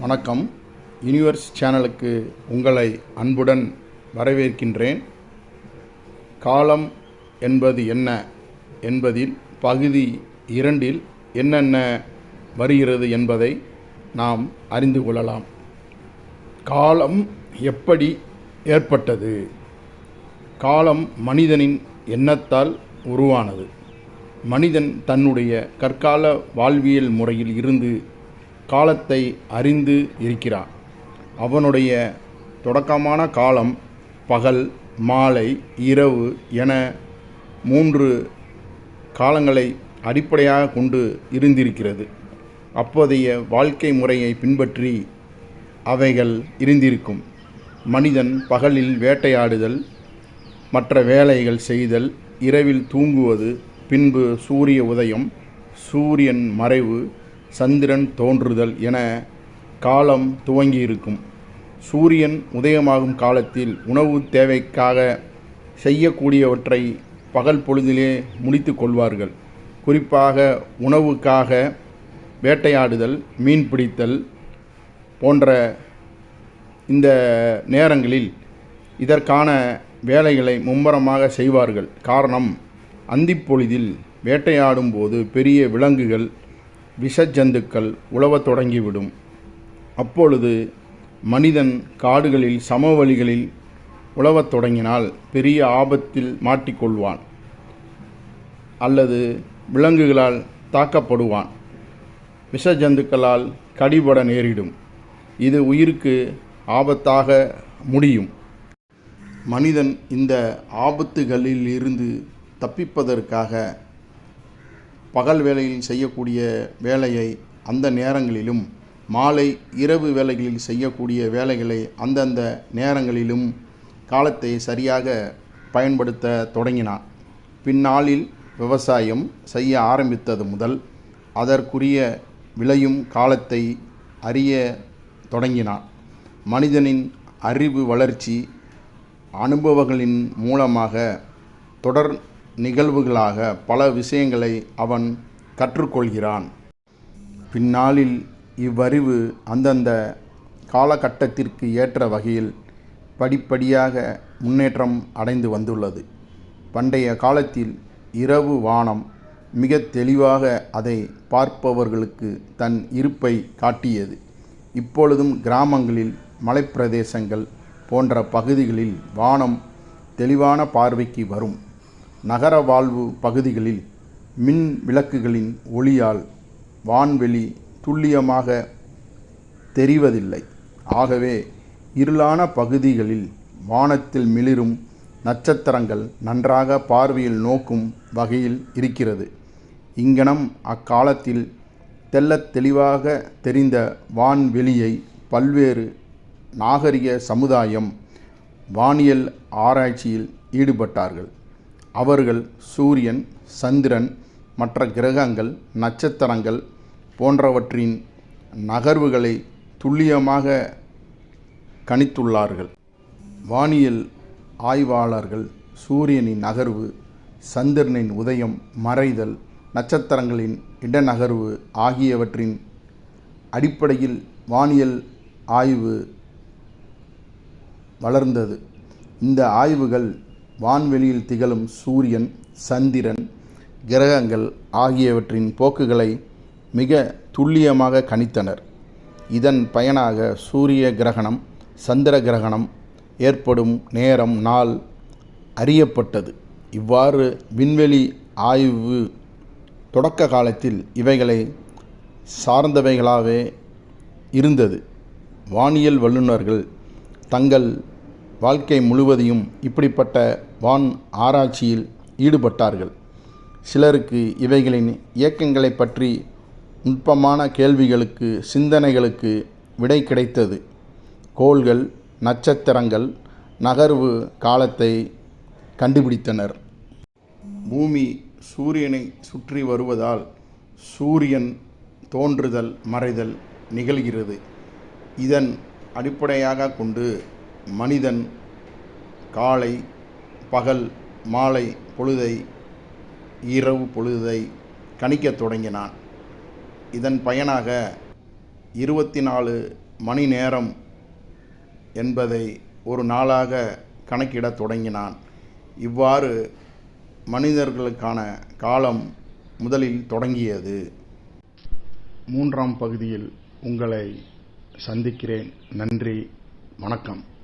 வணக்கம். யூனிவர்ஸ் சேனலுக்கு உங்களை அன்புடன் வரவேற்கின்றேன். காலம் என்பது என்ன என்பதில் பகுதி இரண்டில் என்னென்ன வருகிறது என்பதை நாம் அறிந்து கொள்ளலாம். காலம் எப்படி ஏற்பட்டது? காலம் மனிதனின் எண்ணத்தால் உருவானது. மனிதன் தன்னுடைய கற்கால வாழ்வியல் முறையில் இருந்து காலத்தை அறிந்து இருக்கிறான் அவனுடைய தொடக்கமான காலம் பகல் மாலை இரவு என மூன்று காலங்களை அடிப்படையாக கொண்டு இருந்திருக்கிறது. அப்போதைய வாழ்க்கை முறையை பின்பற்றி அவைகள் இருந்திருக்கும். மனிதன் பகலில் வேட்டையாடுதல் மற்ற வேலைகள் செய்தல் இரவில் தூங்குவது பின்பு சூரிய உதயம் சூரியன் மறைவு சந்திரன் தோன்றுதல் என காலம் துவங்கியிருக்கும். சூரியன் உதயமாகும் காலத்தில் உணவு தேவைக்காக செய்யக்கூடியவற்றை பகல் பொழுதிலே முடித்து கொள்வார்கள். குறிப்பாக உணவுக்காக வேட்டையாடுதல் மீன் பிடித்தல் போன்ற இந்த நேரங்களில் இதற்கான வேலைகளை மும்முரமாக செய்வார்கள். காரணம் அந்திப்பொழுதில் வேட்டையாடும் போது பெரிய விலங்குகள் விஷஜந்துக்கள் உழவத் தொடங்கிவிடும். அப்பொழுது மனிதன் காடுகளில் சமவெளிகளில் உழவத் தொடங்கினால் பெரிய ஆபத்தில் மாட்டிக்கொள்வான். அல்லது விலங்குகளால் தாக்கப்படுவான். விஷஜந்துக்களால் கடிபட நேரிடும். இது உயிருக்கு ஆபத்தாக முடியும். மனிதன் இந்த ஆபத்துகளில் இருந்து தப்பிப்பதற்காக பகல் வேளையில் செய்யக்கூடிய வேலையை அந்த நேரங்களிலும் மாலை இரவு வேலைகளில் செய்யக்கூடிய வேலைகளை அந்தந்த நேரங்களிலும் காலத்தை சரியாக பயன்படுத்த தொடங்கினான். பின்னாளில் விவசாயம் செய்ய ஆரம்பித்தது முதல் அதற்குரிய விளையும் காலத்தை அறிய தொடங்கினான். மனிதனின் அறிவு வளர்ச்சி அனுபவங்களின் மூலமாக தொடர் நிகழ்வுகளாக பல விஷயங்களை அவன் கற்றுக்கொள்கிறான். பின்னாளில் இவ்வறிவு அந்தந்த காலகட்டத்திற்கு ஏற்ற வகையில் படிப்படியாக முன்னேற்றம் அடைந்து வந்துள்ளது. பண்டைய காலத்தில் இரவு வானம் மிக தெளிவாக அதை பார்ப்பவர்களுக்கு தன் இருப்பை காட்டியது. இப்பொழுதும் கிராமங்களில் மலைப்பிரதேசங்கள் போன்ற பகுதிகளில் வானம் தெளிவான பார்வைக்கு வரும். நகர வாழ்வு பகுதிகளில் மின் விளக்குகளின் ஒளியால் வான்வெளி துல்லியமாக தெரிவதில்லை. ஆகவே இருளான பகுதிகளில் வானத்தில் மிளிரும் நட்சத்திரங்கள் நன்றாக பார்வையில் நோக்கும் வகையில் இருக்கிறது. இங்கனம் அக்காலத்தில் தெள்ளத் தெளிவாக தெரிந்த வான்வெளியை பல்வேறு நாகரிக சமுதாயம் வானியல் ஆராய்ச்சியில் ஈடுபட்டார்கள். அவர்கள் சூரியன் சந்திரன் மற்ற கிரகங்கள் நட்சத்திரங்கள் போன்றவற்றின் நகர்வுகளை துல்லியமாக கணித்துள்ளார்கள். வானியல் ஆய்வாளர்கள் சூரியனின் நகர்வு சந்திரனின் உதயம் மறைதல் நட்சத்திரங்களின் இடநகர்வு ஆகியவற்றின் அடிப்படையில் வானியல் ஆய்வு வளர்ந்தது. இந்த ஆய்வுகள் வான்வெளியில் திகழும் சூரியன் சந்திரன் கிரகங்கள் ஆகியவற்றின் போக்குகளை மிக துல்லியமாக கணித்தனர். இதன் பயனாக சூரிய கிரகணம் சந்திர கிரகணம் ஏற்படும் நேரம் நாள் அறியப்பட்டது. இவ்வாறு விண்வெளி ஆய்வு தொடக்க காலத்தில் இவைகளை சார்ந்தவைகளாகவே இருந்தது. வானியல் வல்லுநர்கள் தங்கள் வாழ்க்கை முழுவதையும் இப்படிப்பட்ட வான் ஆராய்ச்சியில் ஈடுபட்டார்கள். சிலருக்கு இவைகளின் இயக்கங்களை பற்றி நுட்பமான கேள்விகளுக்கு சிந்தனைகளுக்கு விடை கிடைத்தது. கோள்கள் நட்சத்திரங்கள் நகர்வு காலத்தை கண்டுபிடித்தனர். பூமி சூரியனை சுற்றி வருவதால் சூரியன் தோன்றுதல் மறைதல் நிகழ்கிறது. இதன் அடிப்படையாக கொண்டு மனிதன் காலை பகல் மாலை பொழுதை இரவு பொழுதை கணிக்கத் தொடங்கினான். இதன் பயனாக இருபத்தி நாலு மணி நேரம் என்பதை ஒரு நாளாக கணக்கிடத் தொடங்கினான். இவ்வாறு மனிதர்களுக்கான காலம் முதலில் தொடங்கியது. மூன்றாம் பகுதியில் உங்களை சந்திக்கிறேன். நன்றி. வணக்கம்.